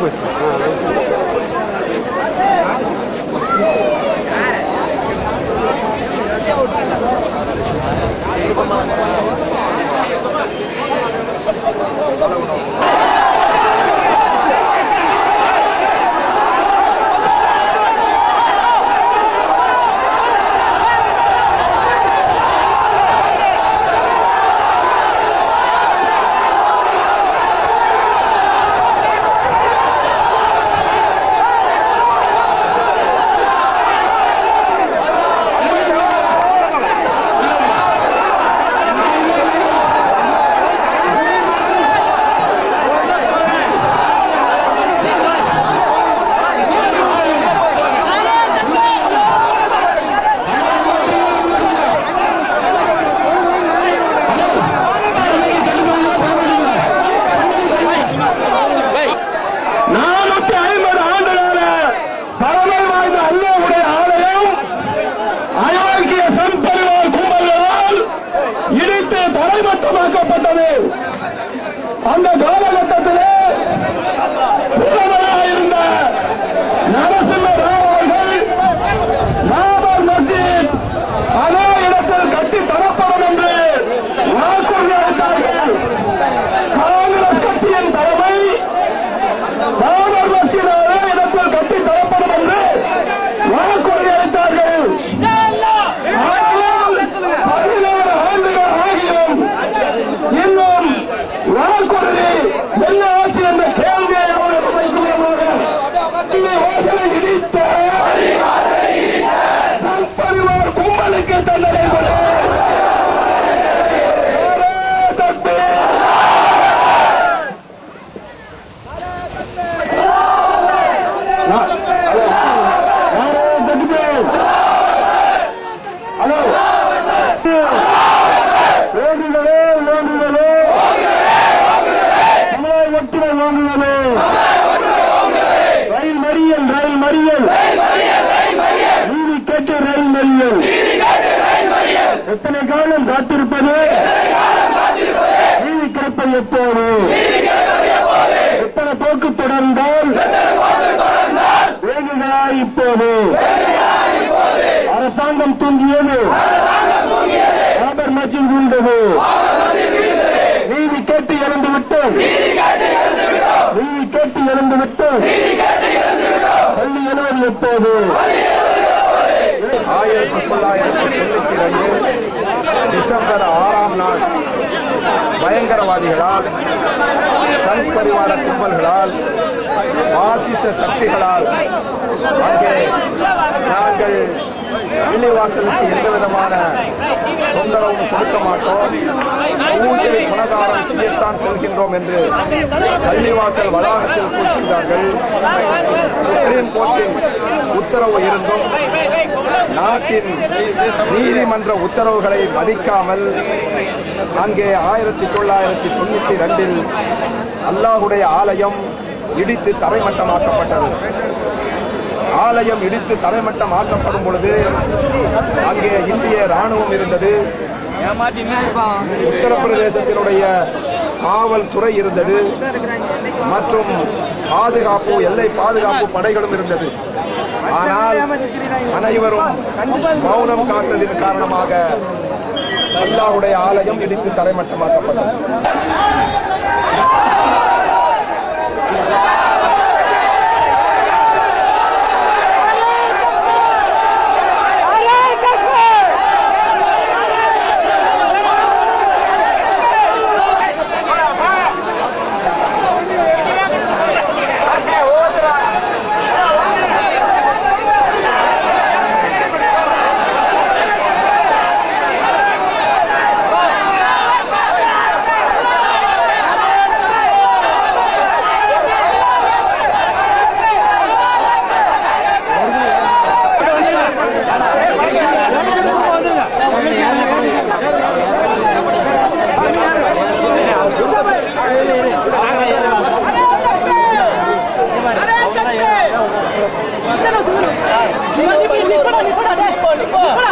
போச்சு مولانا ரயில் மறியல் ரயில் மறியல். நீதி கேட்டு ரயில் மறியல். எத்தனை காலம் காத்திருப்பது? நீதி கிடைப்பது எப்போது? எத்தனை போக்கு தொடர்ந்தால்? வேண்டுகளா இப்போது. அரசாங்கம் தூங்கியது. பாபர் மஸ்ஜித் வீழ்ந்தது. நீதி கேட்டு இழந்து விட்டோம். நீதி கேட்டு இழந்து விட்டோம். பள்ளி எழுவது எப்போது? ஆயிரத்தி தொள்ளாயிரத்தி தொண்ணூத்தி ரெண்டு டிசம்பர் ஆறாம் நாள். பயங்கரவாதிகளால் சங் பரிவார கும்பல்களால் பாசிச சக்திகளால் அங்கே நாங்கள் பள்ளிவாசலுக்கு எந்த விதமான தொந்தரவும் கொடுக்க மாட்டோம் பூஜை குணகாரம் செய்யத்தான் செல்கின்றோம் என்று பள்ளிவாசல் வளாகத்தில் கூறுகின்றார்கள் சுப்ரீம் கோர்ட்டின் உத்தரவு இருந்தும் நாட்டின் நீதிமன்ற உத்தரவுகளை மதிக்காமல் அங்கே ஆயிரத்தி தொள்ளாயிரத்தி தொண்ணூத்தி ரெண்டில் அல்லாஹுடைய ஆலயம் இடித்து தரைமட்டமாக்கப்பட்டது. ஆலயம் இடித்து தரைமட்டமாக்கப்படும் பொழுது அங்கே இந்திய ராணுவம் இருந்தது. உத்தரப்பிரதேசத்தினுடைய காவல்துறை இருந்தது. மற்றும் பாதுகாப்பு எல்லை பாதுகாப்பு படைகளும் இருந்தது. ஆனால் அனைவரும் மௌனம் காத்ததின் காரணமாக அல்லாஹுடைய ஆலயம் இடித்து தரைமட்டமாக்கப்பட்டது. 你过来你过来你你来